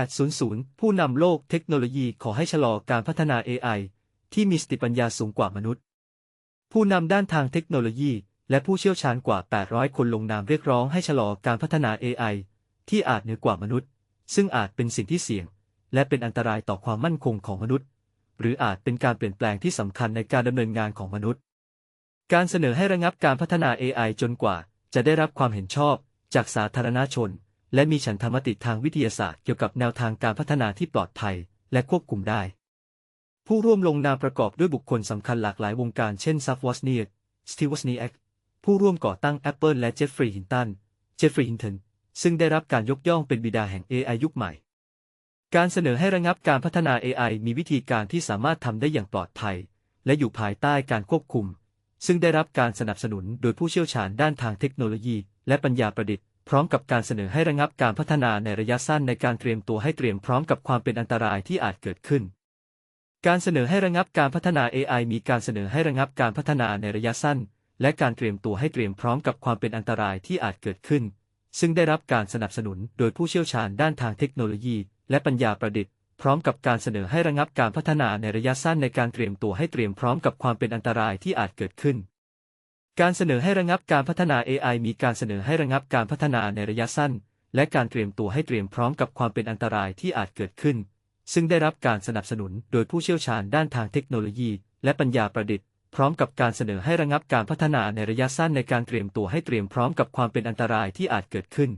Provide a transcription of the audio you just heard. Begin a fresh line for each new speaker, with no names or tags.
800 ผู้นำโลกเทคโนโลยีขอให้ชะลอการพัฒนา AI ที่มีสติปัญญาสูงกว่ามนุษย์ ผู้นำด้านทางเทคโนโลยี และผู้เชี่ยวชาญกว่า 800 คนลงนามเรียกร้องให้ชะลอการพัฒนา AI ที่อาจเหนือกว่ามนุษย์ ซึ่งอาจเป็นสิ่งที่เสี่ยง และเป็นอันตรายต่อความมั่นคงของมนุษย์ หรืออาจเป็นการเปลี่ยนแปลงที่สำคัญในการดำเนินงานของมนุษย์ การเสนอให้ระงับการพัฒนา AI จนกว่า จะได้รับความเห็นชอบจากสาธารณชน และมีฉันทามติทางวิทยาศาสตร์เกี่ยวกับแนวทางการพัฒนาที่ปลอดภัย และควบคุมได้ ผู้ร่วมลงนามประกอบด้วยบุคคลสำคัญหลากหลายวงการเช่นซัฟวอสเนียสตีวอสเนียผู้ร่วมก่อตั้ง Apple และเจฟฟรีย์ฮินตัน เจฟฟรีย์ฮินตัน ซึ่งได้รับการยกย่องเป็นบิดาแห่ง AI ยุคใหม่ การเสนอให้ระงับการพัฒนา AI มีวิธีการที่สามารถทำได้อย่างปลอดภัย และอยู่ภายใต้การควบคุม ซึ่งได้รับการสนับสนุนโดยผู้เชี่ยวชาญด้านทางเทคโนโลยี และปัญญาประดิษฐ์ พร้อมกับการเสนอให้ระงับการพัฒนาในระยะสั้นในการเตรียมตัวให้เตรียมพร้อมกับความเป็นอันตรายที่อาจเกิดขึ้น การเสนอให้ระงับการพัฒนา AI มีการเสนอให้ระงับการพัฒนาในระยะสั้น และการเตรียมตัวให้เตรียมพร้อมกับความเป็นอันตรายที่อาจเกิดขึ้น ซึ่งได้รับการสนับสนุนโดยผู้เชี่ยวชาญด้านทางเทคโนโลยี และปัญญาประดิษฐ์ พร้อมกับการเสนอให้ระงับการพัฒนาในระยะสั้นในการเตรียมตัวให้เตรียมพร้อมกับความเป็นอันตรายที่อาจเกิดขึ้น การเสนอให้ระงับการพัฒนา AI มีการเสนอให้ระงับการพัฒนาในระยะสั้น และการเตรียมตัวให้เตรียมพร้อมกับความเป็นอันตรายที่อาจเกิดขึ้น ซึ่งได้รับการสนับสนุนโดยผู้เชี่ยวชาญด้านทางเทคโนโลยี และปัญญาประดิษฐ์ พร้อมกับการเสนอให้ระงับการพัฒนาในระยะสั้นในการเตรียมตัวให้เตรียมพร้อมกับความเป็นอันตรายที่อาจเกิดขึ้น